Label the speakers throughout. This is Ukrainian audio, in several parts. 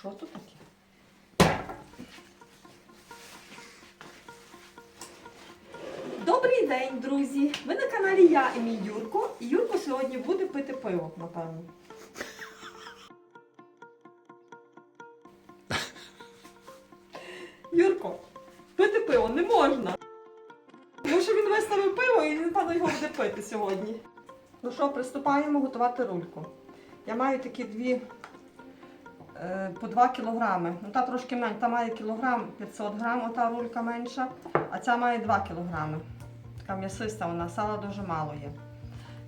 Speaker 1: Що тут таке? Добрий день, друзі! Ви на каналі я і мій Юрко. І Юрко сьогодні буде пити пиво, напевно. Юрко, пити пиво не можна. Тому що він виставив пиво і напевно його буде пити сьогодні. Ну що, приступаємо готувати рульку. Я маю такі дві по 2 кілограми. Ну та трошки менше, та має кілограм 500 грам, ота рулька менша, а ця має 2 кілограми. Така м'ясиста, вона сала дуже мало є.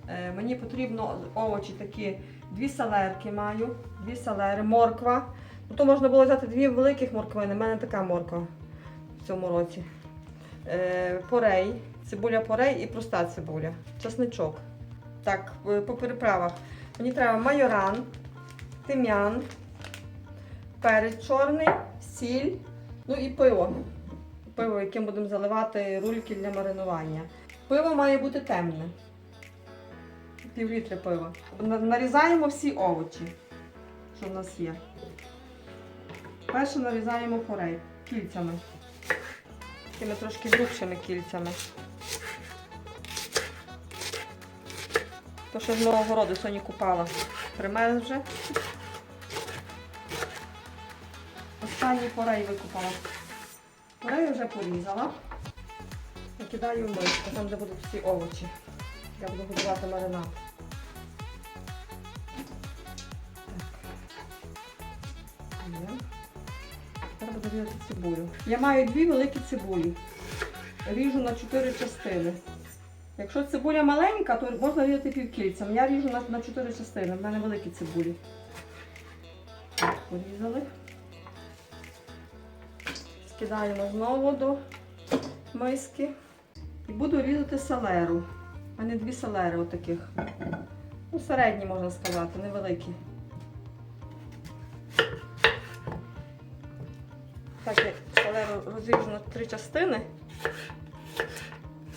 Speaker 1: Е, мені потрібно овочі такі, дві салерки маю, дві салери, морква. Ну, то можна було взяти дві великих морквини, в мене така морква в цьому році. Е, порей, цибуля порей і проста цибуля, чесничок. Так, е, по переправах. Мені треба майоран, тим'ян, перець чорний, сіль, ну і пиво. Пиво, яким будемо заливати рульки для маринування. Пиво має бути темне. Пів літри пива. Нарізаємо всі овочі, що в нас є. Перше нарізаємо порей кільцями. Такими трошки грубшими кільцями. То, що з мого городу сьогодні купала. Примерз вже. Останній порей викупала. Порей вже порізала. Накидаю в миску, там де будуть всі овочі. Я буду готувати маринад. Тепер буду цибулю. Я маю дві великі цибулі. Ріжу на чотири частини. Якщо цибуля маленька, то можна різати півкільцем. Я ріжу на чотири частини. В мене великі цибулі. Порізали. Скидаємо знову до миски. І буду різати селеру. У мене дві селери отаких. Ну, середні, можна сказати, невеликі. Так, я селеру розріжу на три частини.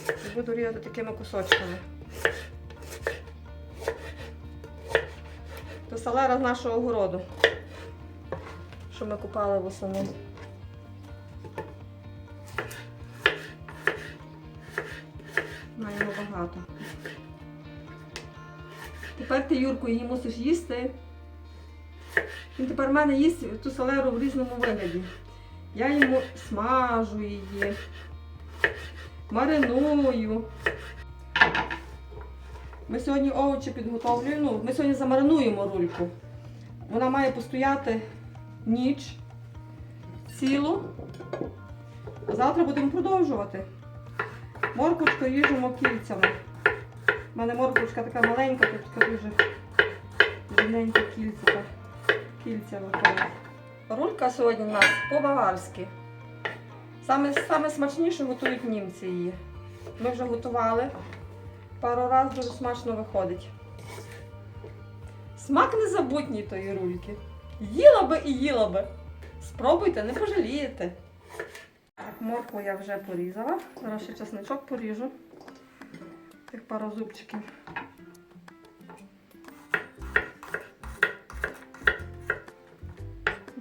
Speaker 1: І буду різати такими кусочками. Це салера з нашого городу, що ми купали восени. Багато. Тепер ти, Юрку, її мусиш їсти. Він тепер в мене їсть ту салеру в різному вигляді. Я йому смажу її, мариную. Ми сьогодні овочі підготовлюємо. Ну, ми сьогодні замаринуємо рульку. Вона має постояти ніч цілу. Завтра будемо продовжувати. Морквочку ріжемо кільцями. У мене морквочка така маленька, така дуже дрібненька кільця. Кільця виходить. Рулька сьогодні у нас по-баварськи. Саме, саме смачніше готують німці її. Ми вже готували. Пару разів дуже смачно виходить. Смак незабутній тої рульки. Їла би і їла би. Спробуйте, не пожалієте. Так, моркву я вже порізала. Зараз ще чесничок поріжу. Тих пару зубчиків.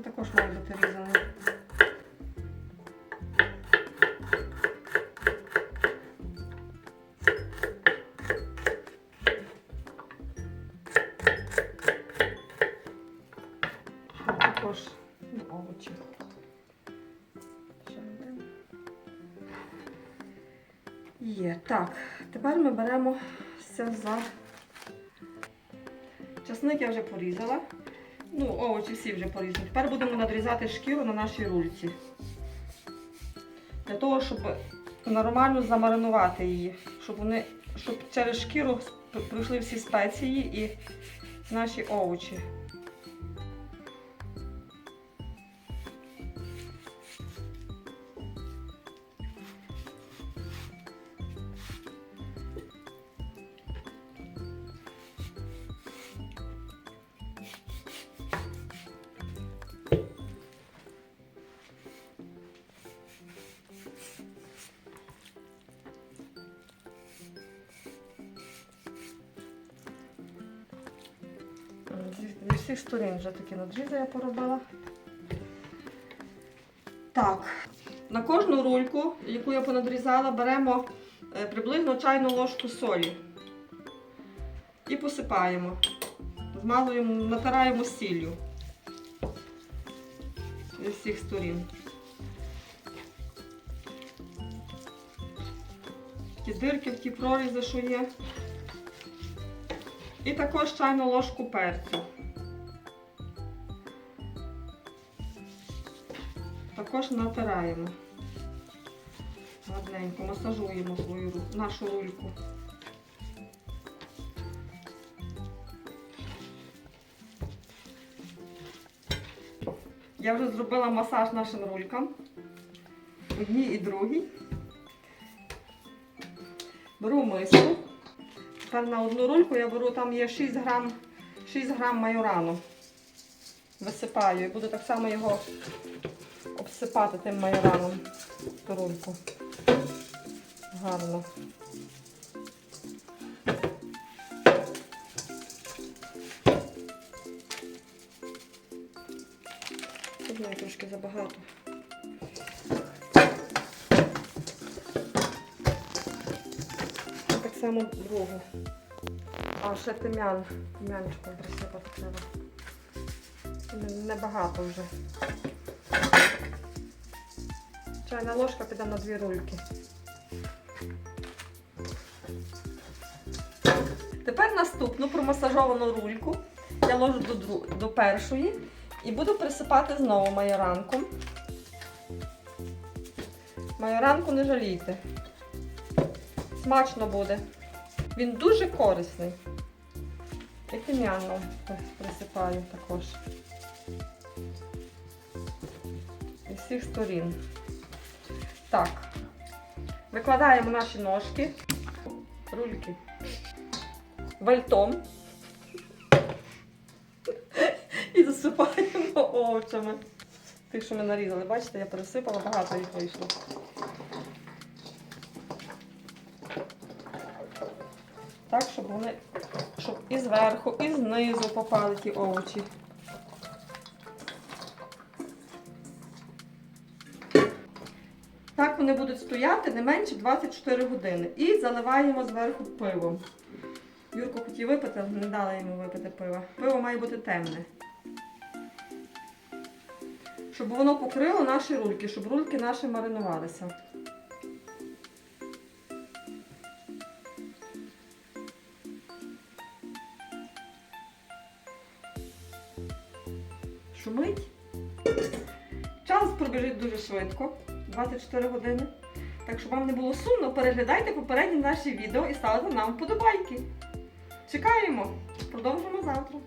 Speaker 1: Також має бути різаний. Є. Так, тепер ми беремо все за. Часник я вже порізала. Ну, овочі всі вже порізані. Тепер будемо надрізати шкіру на нашій рульці. Для того, щоб нормально замаринувати її. Щоб вони, щоб через шкіру пройшли всі спеції і наші овочі. Зі сторін вже такі надрізи я поробила. Так, на кожну рульку, яку я понадрізала, беремо е, приблизно чайну ложку солі і посипаємо. Змалуємо, натираємо сіллю з всіх сторін. Ті дирки, ті прорізи, що є. І також чайну ложку перцю. Також натираємо. Гарненько масажуємо свою нашу рульку. Я вже зробила масаж нашим рулькам. Одній і другій. Беру миску. Тепер на одну рульку я беру, там є 6 грам, 6 грам майорану. Висипаю і буду так само його обсипати тим майораном ту. Гарно. Тут мені трошки забагато. Так само другу. А ще тим'ян. Тим'янчиком присипати треба. Небагато вже. Чайна ложка піде на дві рульки. Тепер наступну промасажовану рульку я ложу до, дру- до першої і буду присипати знову майоранком. Майоранку не жалійте. Смачно буде. Він дуже корисний. І тим'яном присипаю також. Із всіх сторін. Так. Викладаємо наші ножки, рульки вальтом і засипаємо овочами. Тих, що ми нарізали, бачите, я пересипала, багато їх вийшло. Так, щоб вони щоб і зверху, і знизу попали ті овочі. Так вони будуть стояти не менше 24 години. І заливаємо зверху пивом. Юрко хотів випити, але не дала йому випити пива. Пиво має бути темне. Щоб воно покрило наші рульки, щоб рульки наші маринувалися. Шумить. Час пробіжить дуже швидко, 24 години. Так що вам не було сумно, переглядайте попередні наші відео і ставте нам вподобайки. Чекаємо! Продовжимо завтра.